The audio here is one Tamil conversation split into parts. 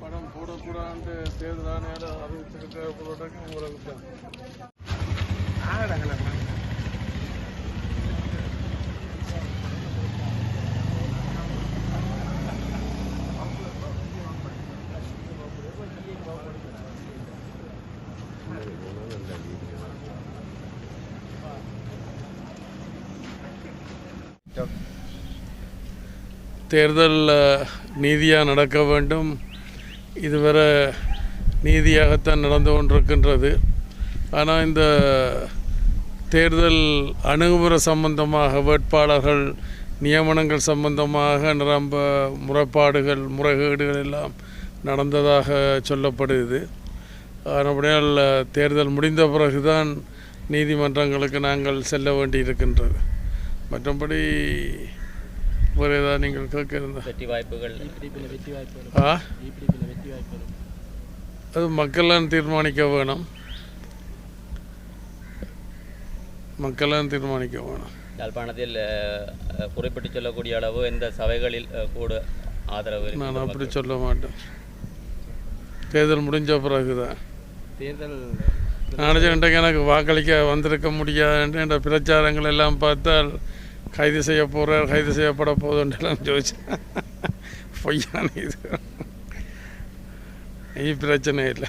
படம் போடக்கூடாது தேர்தல் ஆணையாளர் அறிவிச்சிருக்கிற உங்களுக்கு தான் தேர்தல் நீதியாக நடக்க வேண்டும். இதுவரை நீதியாகத்தான் நடந்து கொண்டிருக்கின்றது. ஆனால் இந்த தேர்தல் அணுகுமுறை சம்பந்தமாக வேட்பாளர்கள் நியமனங்கள் சம்பந்தமாக நிரம்ப முறைப்பாடுகள் முறைகேடுகள் எல்லாம் நடந்ததாக சொல்லப்படுது அப்படியால் தேர்தல் முடிந்த பிறகுதான் நீதிமன்றங்களுக்கு நாங்கள் செல்ல வேண்டியிருக்கின்றது. மற்றபடி வேறு ஏதாவது நீங்கள் கேட்க வெற்றி வாய்ப்புகள். ஆ? அது மக்களால் தீர்மானிக்க வேணும். மக்களால் தீர்மானிக்க வேணும். யாழ்ப்பாணத்தில் குறிப்பிட்டு சொல்லக்கூடிய அளவு இந்த சபைகளில் கூட ஆதரவு நான் அப்படி. சொல்ல மாட்டேன். தேர்தல் முடிஞ்ச பிறகுதான். தேர்தல் நினச்ச இன்றைக்கு எனக்கு வாக்களிக்க வந்திருக்க முடியாதுன்ட்டு என்ற பிரச்சாரங்கள் எல்லாம் பார்த்தால் கைது செய்ய போகிறார் கைது செய்யப்பட போதுன்றெல்லாம் ஜோதிச்சேன் பொய்யான இது. இது பிரச்சனை இல்லை.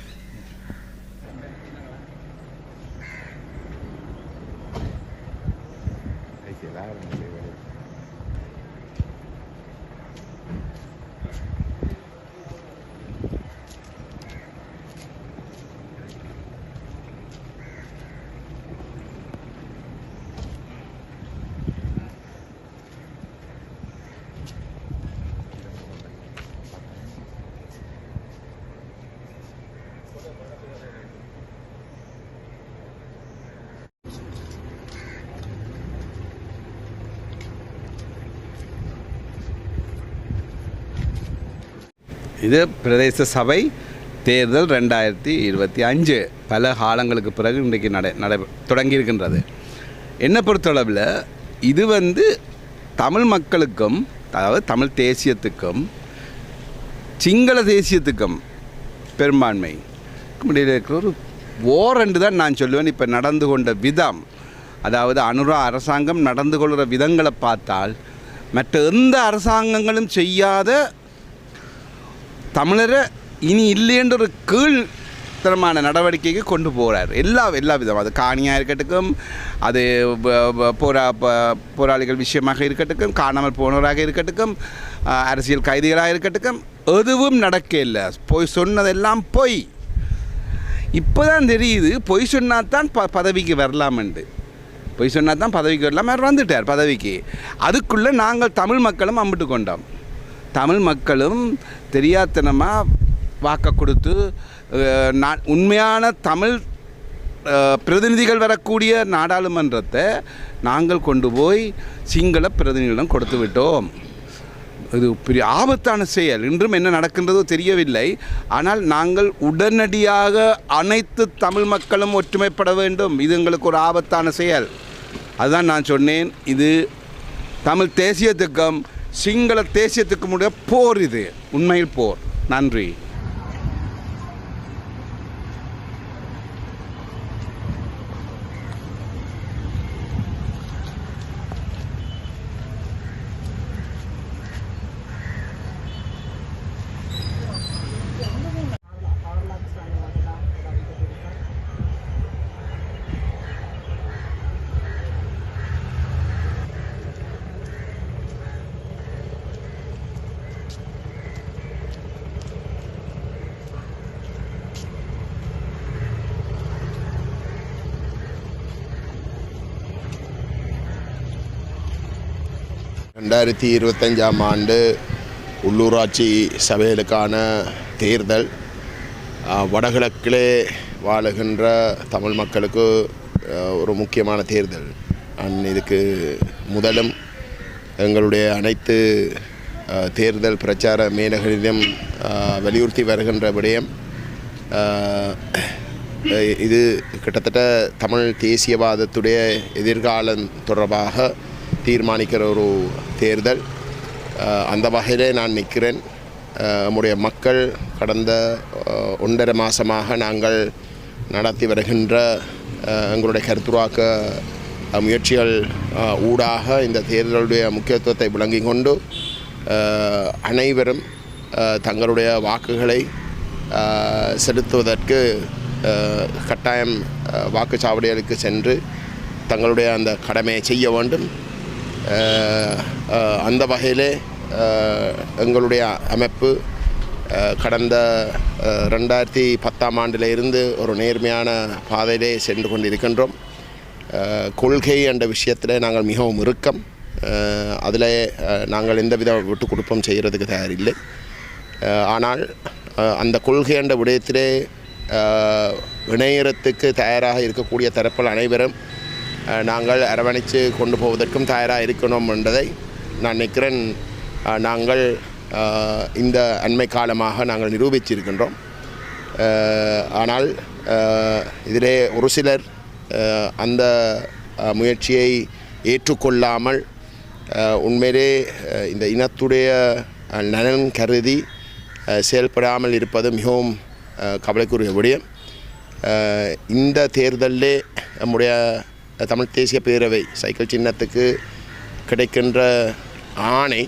இது பிரதேச சபை தேர்தல் ரெண்டாயிரத்தி இருபத்தி அஞ்சு. பல காலங்களுக்கு பிறகு இன்றைக்கு நட நட தொடங்கியிருக்கின்றது. என்னை பொறுத்தளவில் இது வந்து தமிழ் மக்களுக்கும் அதாவது தமிழ் தேசியத்துக்கும் சிங்கள தேசியத்துக்கும் பெரும்பான்மை. இடையில இருக்கிற ஒரு ஓரண்டு தான் நான் சொல்லுவேன். இப்போ நடந்து கொண்ட விதம் அதாவது அனுரா அரசாங்கம் நடந்து கொள்கிற விதங்களை பார்த்தால் மற்ற எந்த அரசாங்கங்களும் செய்யாத தமிழரை இனி இல்லைன்ற ஒரு தரமான நடவடிக்கைக்கு கொண்டு போகிறார் எல்லா எல்லா விதம். அது காணியாக இருக்கட்டும் அது போரா போராளிகள் விஷயமாக இருக்கட்டும் காணாமல் போனவராக இருக்கட்டும் அரசியல் கைதிகளாக இருக்கட்டும் எதுவும் நடக்க இல்லை. போய் சொன்னதெல்லாம் பொய். இப்போ தான் தெரியுது பொய் சொன்னால் தான் ப பதவிக்கு வரலாமெண்டு. பொய் சொன்னால் தான் பதவிக்கு வரலாம். அவர் வந்துட்டார் பதவிக்கு. அதுக்குள்ளே நாங்கள் தமிழ் மக்களும் அம்பிட்டு கொண்டோம். தமிழ் மக்களும் தெரியாத்தனமாக வாக்க கொடுத்து நான் உண்மையான தமிழ் பிரதிநிதிகள் வரக்கூடிய நாடாளுமன்றத்தை நாங்கள் கொண்டு போய் சிங்கள பிரதிநிதிகளிடம் கொடுத்து விட்டோம். இது பெரிய ஆபத்தான செயல். இன்றும் என்ன நடக்கின்றதோ தெரியவில்லை. ஆனால் நாங்கள் உடனடியாக அனைத்து தமிழ் மக்களும் ஒற்றுமைப்பட வேண்டும். இது எங்களுக்கு ஒரு ஆபத்தான செயல். அதுதான் நான் சொன்னேன். இது தமிழ் தேசியத்துக்கும் சிங்கள தேசியத்துக்கு முடிய போர் இது. உண்மையில் போர். நன்றி. ரெண்டாயிரத்தி இருபத்தஞ்சாம் ஆண்டு உள்ளூராட்சி சபைகளுக்கான தேர்தல் வடகிழக்கிலே வாழுகின்ற தமிழ் மக்களுக்கு ஒரு முக்கியமான தேர்தல். அண்ட் இதுக்கு முதலும் எங்களுடைய அனைத்து தேர்தல் பிரச்சார மேலகளிலும் வலியுறுத்தி வருகின்ற விடயம் இது கிட்டத்தட்ட தமிழ் தேசியவாதத்துடைய எதிர்காலம் தொடர்பாக தீர்மானிக்கிற ஒரு தேர்தல் அந்த வகையிலே நான் நிற்கிறேன். நம்முடைய மக்கள் கடந்த ஒன்றரை மாதமாக நாங்கள் நடத்தி வருகின்ற எங்களுடைய கருத்துருவாக்க முயற்சிகள் ஊடாக இந்த தேர்தலுடைய முக்கியத்துவத்தை விளங்கி கொண்டு அனைவரும் தங்களுடைய வாக்குகளை செலுத்துவதற்கு கட்டாயம் வாக்குச்சாவடிகளுக்கு சென்று தங்களுடைய அந்த கடமையை செய்ய வேண்டும். அந்த வகையிலே எங்களுடைய அமைப்பு கடந்த ரெண்டாயிரத்தி பத்தாம் ஆண்டில் இருந்து ஒரு நேர்மையான பாதையிலே சென்று கொண்டிருக்கின்றோம். கொள்கை என்ற விஷயத்தில் நாங்கள் மிகவும் இறுக்கம். அதில் நாங்கள் எந்தவித விட்டு கொடுப்பம் செய்கிறதுக்கு தயாரில்லை. ஆனால் அந்த கொள்கை என்ற விடயத்திலே இணையறத்துக்கு தயாராக இருக்கக்கூடிய தரப்பில் அனைவரும் நாங்கள் அரவணைத்து கொண்டு போவதற்கும் தயாராக இருக்கணும் என்பதை நான் நினைக்கிறேன். நாங்கள் இந்த அண்மை காலமாக நாங்கள் நிரூபித்திருக்கின்றோம் ஆனால் இதிலே ஒரு சிலர் அந்த முயற்சியை ஏற்றுக்கொள்ளாமல் உண்மையிலே இந்த இனத்துடைய நலன் கருதி செயல்படாமல் இருப்பது மிகவும் கவலைக்குரிய விடயம். இந்த தேர்தலிலே நம்முடைய தமிழ் தேசிய பேரவை சைக்கிள் சின்னத்துக்கு கிடைக்கின்ற ஆணை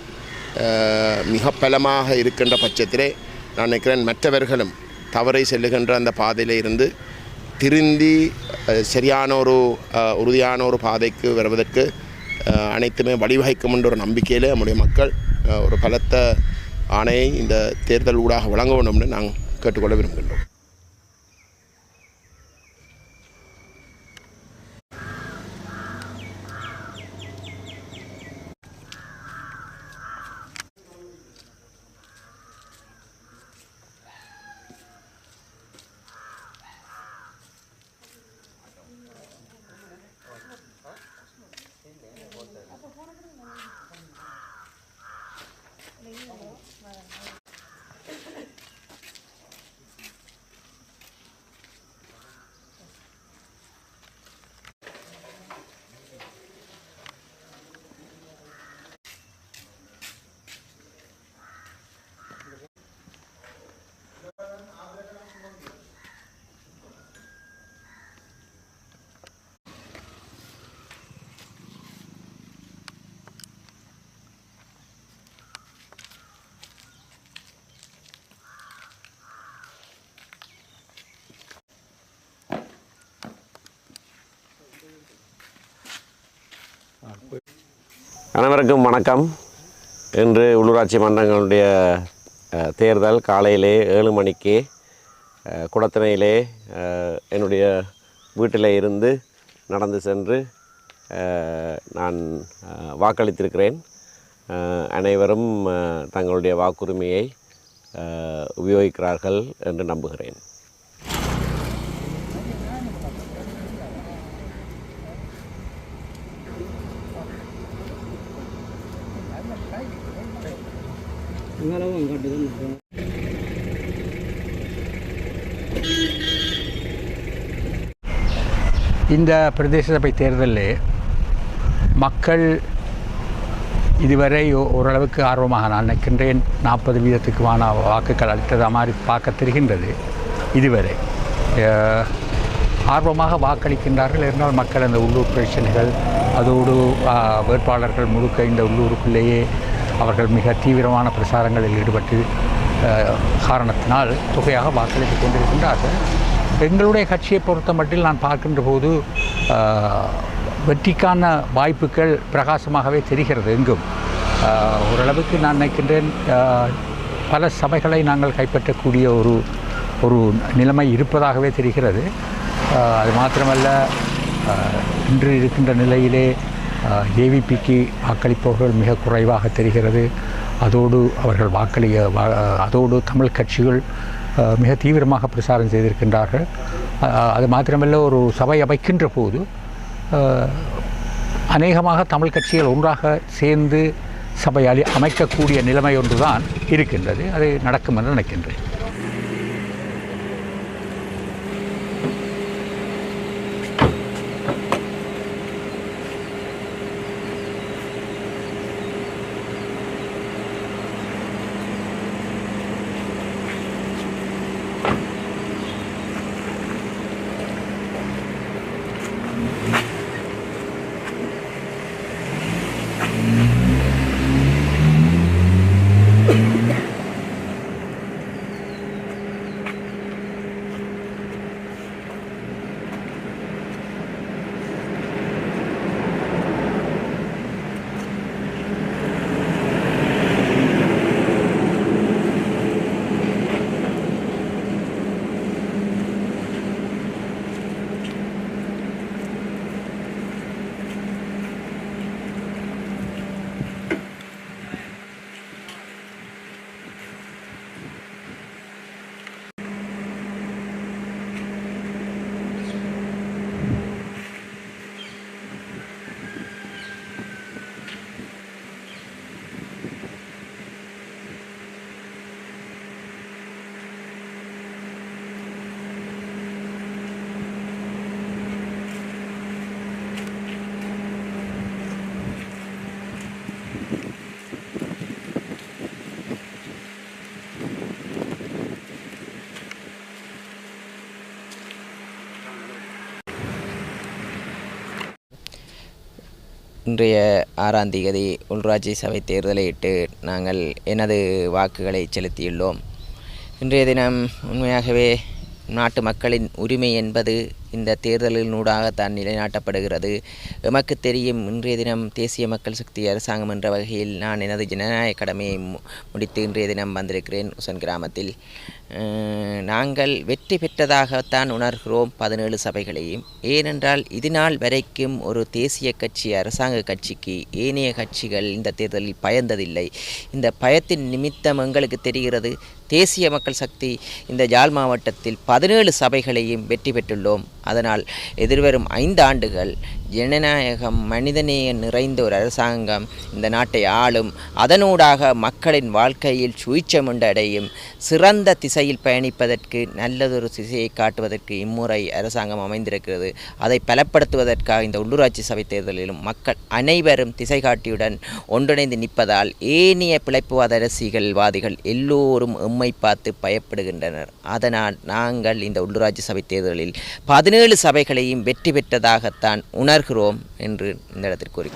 மிக பலமாக இருக்கின்ற பட்சத்திலே நான் நினைக்கிறேன் மற்றவர்களும் தவறை செல்லுகின்ற அந்த பாதையில் இருந்து திருந்தி சரியான ஒரு உறுதியான ஒரு பாதைக்கு வருவதற்கு அனைத்துமே வழிவகைக்கும் என்ற ஒரு நம்பிக்கையிலே நம்முடைய மக்கள் ஒரு பலத்த ஆணையை இந்த தேர்தல் ஊடாக வழங்க வேண்டும்னு நாங்கள் கேட்டுக்கொள்ள விரும்புகின்றோம். அனைவருக்கும் வணக்கம். இன்று உள்ளூராட்சி மன்றங்களுடைய தேர்தல் காலையிலே ஏழு மணிக்கு குடத்தினையிலே என்னுடைய வீட்டில் இருந்து நடந்து சென்று நான் வாக்களித்திருக்கிறேன். அனைவரும் தங்களுடைய வாக்குரிமையை உபயோகிக்கிறார்கள் என்று நம்புகிறேன். இந்த பிரதேச சபை தேர்தலில் மக்கள் இதுவரை ஓரளவுக்கு ஆர்வமாக நான் நினைக்கின்றேன். நாற்பது வீதத்துக்குமான வாக்குகள் அளித்ததாக மாதிரி பார்க்க தெரிகின்றது இதுவரை. ஆர்வமாக வாக்களிக்கின்றார்கள். இருந்தால் மக்கள் அந்த உள்ளூர் பிரச்சனைகள் அதோடு வேட்பாளர்கள் முழுக்க இந்த உள்ளூருக்குள்ளேயே அவர்கள் மிக தீவிரமான பிரசாரங்களில் ஈடுபட்டு காரணத்தினால் தொகையாக வாக்களித்துக் கொண்டிருக்கின்றார்கள். எங்களுடைய கட்சியை பொறுத்த மட்டில் நான் பார்க்கின்ற போது வெற்றிக்கான வாய்ப்புகள் பிரகாசமாகவே தெரிகிறது எங்கும். ஓரளவுக்கு நான் நினைக்கின்றேன் பல சபைகளை நாங்கள் கைப்பற்றக்கூடிய ஒரு ஒரு நிலைமை இருப்பதாகவே தெரிகிறது. அது மாத்திரமல்ல இன்று இருக்கின்ற நிலையிலே ஏவிபிக்கு வாக்களிப்பவர்கள் மிக குறைவாக தெரிகிறது. அதோடு அவர்கள் வாக்களி வா- அதோடு தமிழ் கட்சிகள் மிக தீவிரமாக பிரசாரம் செய்திருக்கின்றார்கள். அது மாத்திரமல்ல ஒரு சபை அமைக்கின்ற போது அநேகமாக தமிழ் கட்சிகள் ஒன்றாக சேர்ந்து சபையாளி அமைக்கக்கூடிய நிலைமை ஒன்றுதான் இருக்கின்றது. அது நடக்கும் என்று நினைக்கின்றேன். இன்றைய ஆறாம் தேதி உள்ளூராட்சி சபை தேர்தலையிட்டு நாங்கள் எனது வாக்குகளை செலுத்தியுள்ளோம். இன்றைய தினம் உண்மையாகவே நாட்டு மக்களின் உரிமை என்பது இந்த தேர்தலினூடாகத்தான் நிலைநாட்டப்படுகிறது. எமக்கு தெரியும் இன்றைய தினம் தேசிய மக்கள் சக்தி அரசாங்கம் என்ற வகையில் நான் எனது ஜனநாயக கடமையை மு- முடித்து இன்றைய தினம் வந்திருக்கிறேன் உசன் கிராமத்தில். நாங்கள் வெற்றி பெற்றதாகத்தான் உணர்கிறோம் பதினேழு சபைகளையும் ஏனென்றால் இதுநாள் வரைக்கும் ஒரு தேசிய கட்சி அரசாங்க கட்சிக்கு ஏனைய கட்சிகள் இந்த தேர்தலில் பயந்ததில்லை. இந்த பயத்தின் நிமித்தம் எங்களுக்கு தெரிகிறது தேசிய மக்கள் சக்தி இந்த ஜாழ் மாவட்டத்தில் பதினேழு சபைகளையும் வெற்றி பெற்றுள்ளோம். அதனால் எதிர்வரும் ஐந்து ஆண்டுகள் ஜனநாயகம் மனிதநேயம் நிறைந்த ஒரு அரசாங்கம் இந்த நாட்டை ஆளும். அதனூடாக மக்களின் வாழ்க்கையில் சுயிச்சம் உண்டடையும் சிறந்த திசையில் பயணிப்பதற்கு நல்லதொரு திசையை காட்டுவதற்கு இம்முறை அரசாங்கம் அமைந்திருக்கிறது. அதை பலப்படுத்துவதற்காக இந்த உள்ளூராட்சி சபை தேர்தலிலும் மக்கள் அனைவரும் திசை காட்டியுடன் ஒன்றிணைந்து நிற்பதால் ஏனைய பிழைப்புவாத அரசியல்வாதிகள் எல்லோரும் எம்மை பார்த்து பயப்படுகின்றனர். அதனால் நாங்கள் இந்த உள்ளூராட்சி சபை தேர்தலில் பதினேழு சபைகளையும் வெற்றி பெற்றதாகத்தான் உணர்கிறோம் என்று இந்த இடத்தில் கூறி